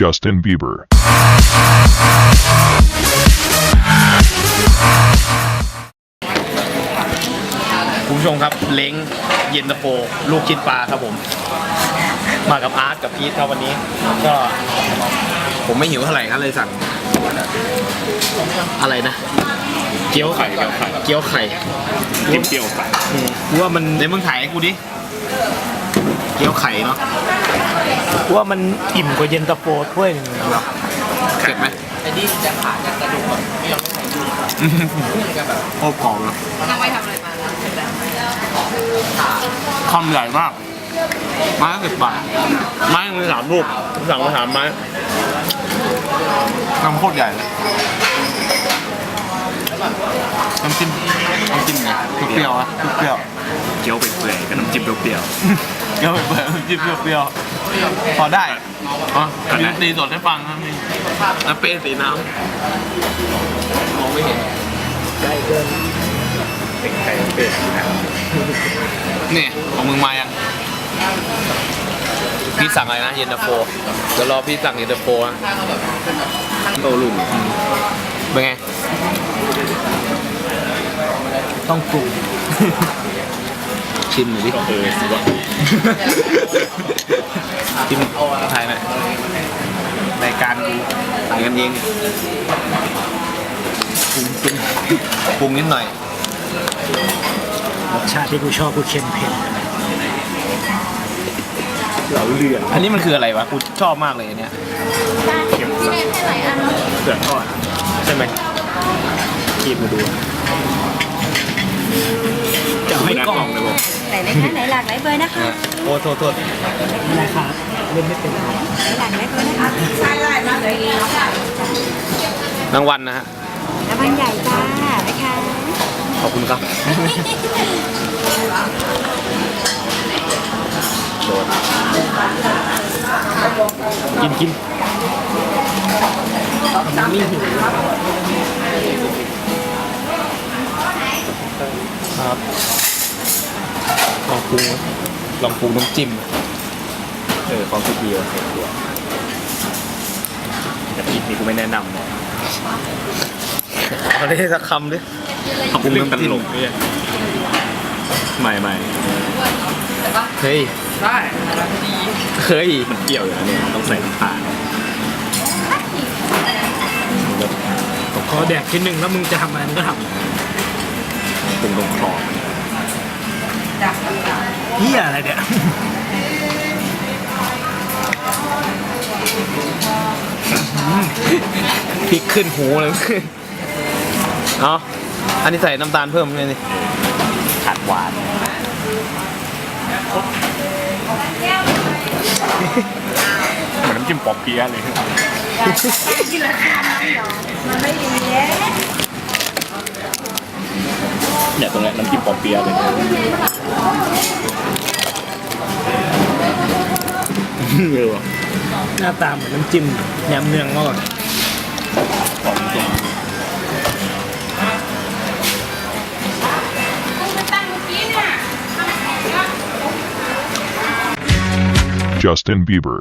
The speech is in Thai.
Justin Bieber. คุณผู้ชมครับ เล้งเย็นตาโฟลูกชิ้นปลาครับผม มากับอาร์ตกับพีทครับวันนี้ ก็ผมไม่หิวเท่าไหร่ก็เลยสั่ง อะไรนะ เกี๊ยวไข่เกี๊ยวไข่จิ้มเปรี้ยวใส่กูว่ามันเดี๋ยวมึงถ่ายให้กูดิ เกี๊ยวไข่เนาะ ว่ามันอิ่มกว่าเย็นตาโฟถ้วยหนึ่งหรอเผ็ดไหมไอ้นี่จะขาดจากกระดูกโคตรกรอบเลยนั่งไว้ทำอะไรมาแล้วเสร็จแล้วคำใหญ่มาก ไม้สิบบาท ไม้ยังมีสามลูกสั่งมาสามไม้คำโคตรใหญ่เลยน้ำจิ้มน้ำจิ้มไงเปรี้ยวๆอะเปรี้ยวเกี๊ยวเปื่อยๆกับน้ำจิ้มเปรี้ยวๆเปรี้ยวเปรี้ยวน้ำจิ้มเปรี้ยวๆ พอได้อ๋อมีดนตรีสดให้ฟังนะนี่น้ำเปรี้ยวสีน้ำมองไม่เห็นๆเป็นไข่เป็ดนะนี่ของมึงมายังพี่สั่งอะไรนะเย็นตาโฟเดี๋ยวรอพี่สั่งเย็นตาโฟนะโตลุ่มเป็นไง ต้องปรุงชิมหน่อยดิ ก็เออสิว่าชิมถ่ายหน่อยรายการกูถ่ายกันเองปรุงปรุงปรุงนิดหน่อยรสชาติที่กูชอบกูเค็มเผ็ดเหลาเลือดอันนี้มันคืออะไรวะกูชอบมากเลยอันเนี่ยเค็มสัสเผือกทอดใช่ไหมคีบมาดูจะไม่กล่องเลยผม ไหนนะคะไหนหลากหลายเบอร์นะคะโอ้โทษโทษนะครับเล่นไม่เป็นไหนหลากหลายเบอร์นะคะใช่เลยมาเลยรางวัลนะฮะน้ำมันใหญ่จ้านะคะขอบคุณครับกินกินนี่หิวครับ ลองปรุงลองปรุงน้ำจิ้มเออของคุณดีโอเคตัวแต่พริกนี่กูไม่แนะนำนะเอาได้สักคำดิเขาปรุงน้ำตลกเนี่ยไม่ไม่เฮ้ยได้เฮ้ยมันเปรี้ยวอยู่แล้วเนี่ยต้องใส่น้ำตาลขอแดกทีหนึ่งแล้วมึงจะทำอะไรมึงก็ทปรุงตรงคอำ เฮียอะไรเนี่ยพริกขึ้นหูเลย เอาอันนี้ใส่น้ำตาลเพิ่มไหมนี่ขาดหวาน เหมือนน้ำจิ้มปอเปี๊ยะเลยมันไม่ดี เนี่ยตรงเนี้ยน้ำจิ้มปอเปี๊ยะเลยเออว่ะหน้าตาเหมือนน้ำจิ้มแหนมเนืองมากกว่าของตรงตั้งเมื่อกี้เนี่ย Justin Bieber.